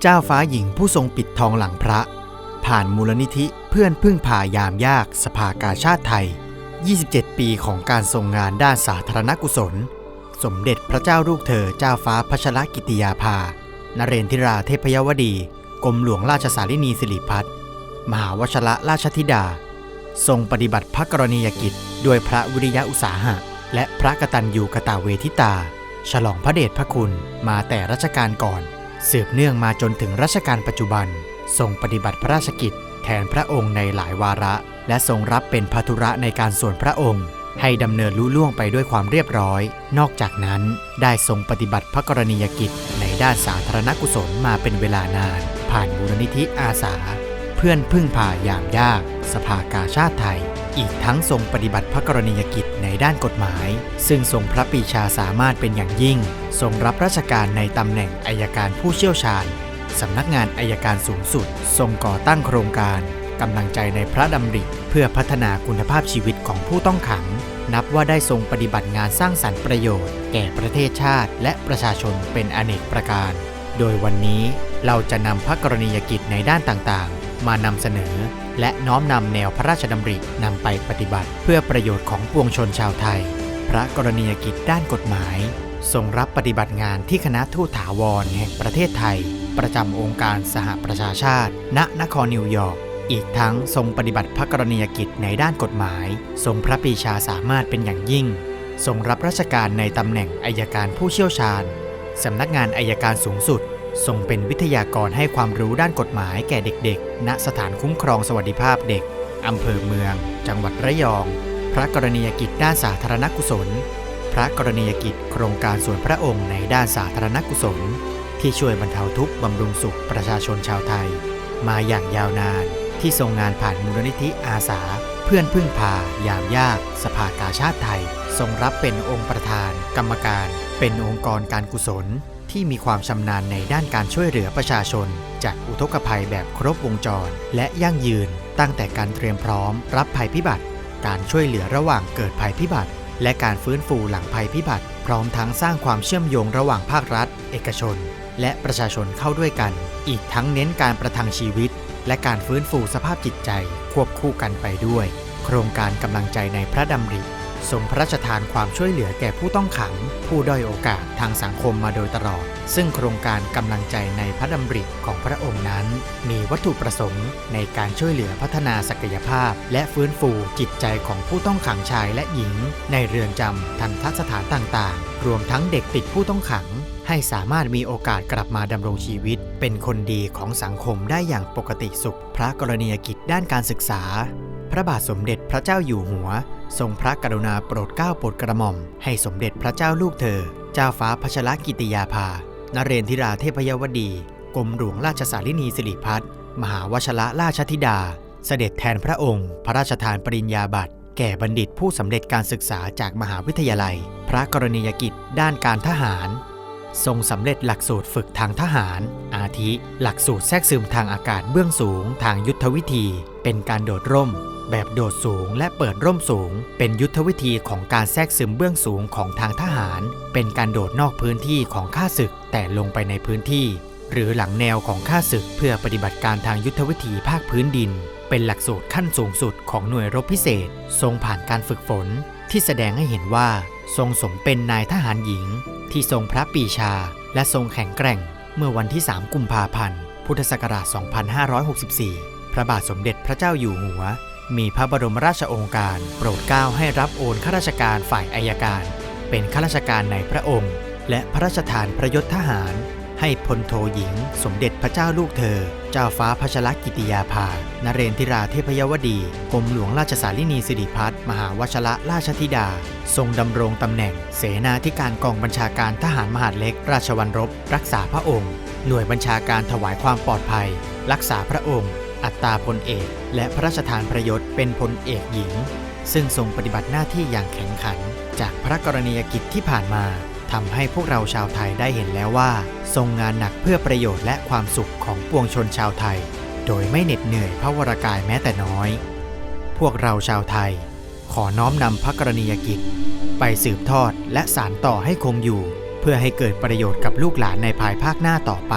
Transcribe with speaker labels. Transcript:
Speaker 1: เจ้าฟ้าหญิงผู้ทรงปิดทองหลังพระ ผ่านมูลนิธิเพื่อนพึ่งพายามยากสภากาชาติไทย 27 ปีของการทรงงานด้านสาธารณกุศล สมเด็จพระเจ้าลูกเธอเจ้าฟ้าพัชรกิติยาภา นเรนทิราเทพยวดี กรมหลวงราชสารินีสิริพัฒน์มหาวชระราชธิดา ทรงปฏิบัติพระกรณียกิจด้วยพระวิริยะอุตสาหะ และพระกตัญญูกตเวทิตา ฉลองพระเดชพระคุณมาแต่รัชกาลก่อน สืบเนื่องมาจนถึงรัชกาลปัจจุบัน ทรงปฏิบัติพระราชกิจ แทนพระองค์ในหลายวาระ และทรงรับเป็นพัทุระในการส่วนพระองค์ ให้ดำเนินลุล่วงไปด้วยความเรียบร้อย นอกจากนั้นได้ทรงปฏิบัติพระกรณียกิจ ในด้านสาธารณกุศลมาเป็นเวลานาน ผ่านมูลนิธิอาสา เพื่อนพึ่งพาอย่างยาก สภากาชาติไทย อีกทั้งทรงปฏิบัติพระกรณียกิจในด้านกฎหมาย ซึ่งทรงพระปีชาสามารถเป็นอย่างยิ่ง ทรงรับราชการในตำแหน่งอายการผู้เชี่ยวชาญสำนักงานอายการสูงสุด ทรงก่อตั้งโครงการกำลังใจในพระดำริ เพื่อพัฒนาคุณภาพชีวิตของผู้ต้องขัง นับว่าได้ทรงปฏิบัติงานสร้างสรรค์ประโยชน์ แก่ประเทศชาติ และประชาชนเป็นอเนกประการ โดยวันนี้เราจะนำพระกรณียกิจในด้านต่างๆ มานำเสนอ และน้อมนำแนวพระราชดำรินำไปปฏิบัติ เพื่อประโยชน์ของปวงชนชาวไทย พระกรณียกิจด้านกฎหมายทรงรับปฏิบัติงานที่คณะทูตถาวรแห่งประเทศไทย ประจำองค์การสหประชาชาติ ณนครนิวยอร์กอีกทั้งทรงปฏิบัติพระกรณียกิจในด้านกฎหมาย ทรงพระปีชาสามารถเป็นอย่างยิ่ง ทรงรับราชการในตำแหน่งอายการผู้เชี่ยวชาญสำนักงานอายการสูงสุด ทรงเป็นวิทยากรให้ความรู้ด้านกฎหมายแก่เด็กๆ ณ สถานคุ้มครองสวัสดิภาพเด็ก อำเภอเมือง จังหวัดระยอง พระกรณียกิจด้านสาธารณกุศล พระกรณียกิจโครงการส่วนพระองค์ในด้านสาธารณกุศล ที่ช่วยบรรเทาทุกข์บำรุงสุขประชาชนชาวไทย มาอย่างยาวนานที่ทรงงานผ่านมูลนิธิอาสา เพื่อนพึ่งพายามยาก สภากาชาติไทย ทรงรับเป็นองค์ประธาน กรรมการ เป็นองค์กรการกุศล ที่มีความชำนาญในด้านการช่วยเหลือประชาชน จากอุทกภัยแบบครบวงจร และยั่งยืน ตั้งแต่การเตรียมพร้อม รับภัยพิบัติ การช่วยเหลือระหว่างเกิดภัยพิบัติ และการฟื้นฟูหลังภัยพิบัติ พร้อมทั้งสร้างความเชื่อมโยงระหว่างภาครัฐ เอกชน และประชาชนเข้าด้วยกัน อีกทั้งเน้นการประทังชีวิต และการฟื้นฟูสภาพจิตใจ ควบคู่กันไปด้วย โครงการกำลังใจในพระดำริ ทรงพระราชทานความช่วยเหลือแก่ผู้ต้องขัง ผู้ด้อยโอกาสทางสังคมมาโดยตลอด ซึ่งโครงการกำลังใจในพระดำริของพระองค์นั้น มีวัตถุประสงค์ในการช่วยเหลือพัฒนาศักยภาพ และฟื้นฟูจิตใจของผู้ต้องขังชายและหญิง ในเรือนจำทันทสถานต่างๆ รวมทั้งเด็กติดผู้ต้องขังให้สามารถมีโอกาสกลับมาดำรงชีวิต เป็นคนดีของสังคมได้อย่างปกติสุข พระกรณียกิจด้านการศึกษา พระบาทสมเด็จพระเจ้าอยู่หัว ทรงพระกรุณาโปรดเกล้าโปรดกระหม่อม ให้สมเด็จพระเจ้าลูกเธอ เจ้าฟ้าพัชรกิติยาภา นเรนทิราเทพยวดี กรมหลวงราชสารินีสิริพัฒน์มหาวชระราชธิดา เสด็จแทนพระองค์ พระราชทานปริญญาบัตร แก่บัณฑิตผู้สำเร็จการศึกษาจากมหาวิทยาลัย พระกรณียกิจด้านการทหาร ทรงสำเร็จหลักสูตรฝึกทางทหาร อาทิ หลักสูตรแทรกซึมทางอากาศเบื้องสูง ทางยุทธวิธี เป็นการโดดร่ม แบบโดดสูงและเปิดร่มสูง เป็นยุทธวิธีของการแทรกซึมเบื้องสูงของทางทหาร เป็นการโดดนอกพื้นที่ของข้าศึก แต่ลงไปในพื้นที่ หรือหลังแนวของข้าศึกเพื่อปฏิบัติการทางยุทธวิธีภาคพื้นดิน เป็นหลักสูตรขั้นสูงสุดของหน่วยรบพิเศษ ทรงผ่านการฝึกฝน ที่แสดงให้เห็นว่า ทรงสมเป็นนายทหารหญิง ที่ทรงพระปีชา และทรงแข็งแกร่ง เมื่อวันที่ 3 กุมภาพันธ์ พุทธศักราช 2564 พระบาทสมเด็จพระเจ้าอยู่หัว มีพระบรมราชโองการ โปรดเกล้าให้รับโอนข้าราชการฝ่ายอายการ เป็นข้าราชการในพระองค์ และพระราชทานพระยศทหาร ให้พลโทหญิง สมเด็จพระเจ้าลูกเธอ เจ้าฟ้าพัชรกิติยาภา นเรนทิราเทพยวดีกรมหลวงราชสารินีสิริพัฒน์มหาวชระราชธิดา ทรงดำรงตำแหน่ง เสนาธิการกองบัญชาการทหารมหาดเล็ก ราชวัลรบ รักษาพระองค์ หน่วยบัญชาการถวายความปลอดภัย รักษาพระองค์ อัตราพลเอก และพระราชทานประยศเป็นพลเอกหญิง ซึ่งทรงปฏิบัติหน้าที่อย่างแข็งขัน จากพระกรณียกิจที่ผ่านมาทำให้พวกเราชาวไทยได้เห็นแล้วว่า ทรงงานหนักเพื่อประโยชน์และความสุขของปวงชนชาวไทย โดยไม่เหน็ดเหนื่อยพระวรากายแม้แต่น้อย พวกเราชาวไทย ขอน้อมนำพระกรณียกิจ ไปสืบทอดและสานต่อให้คงอยู่ เพื่อให้เกิดประโยชน์กับลูกหลานในภายภาคหน้าต่อไป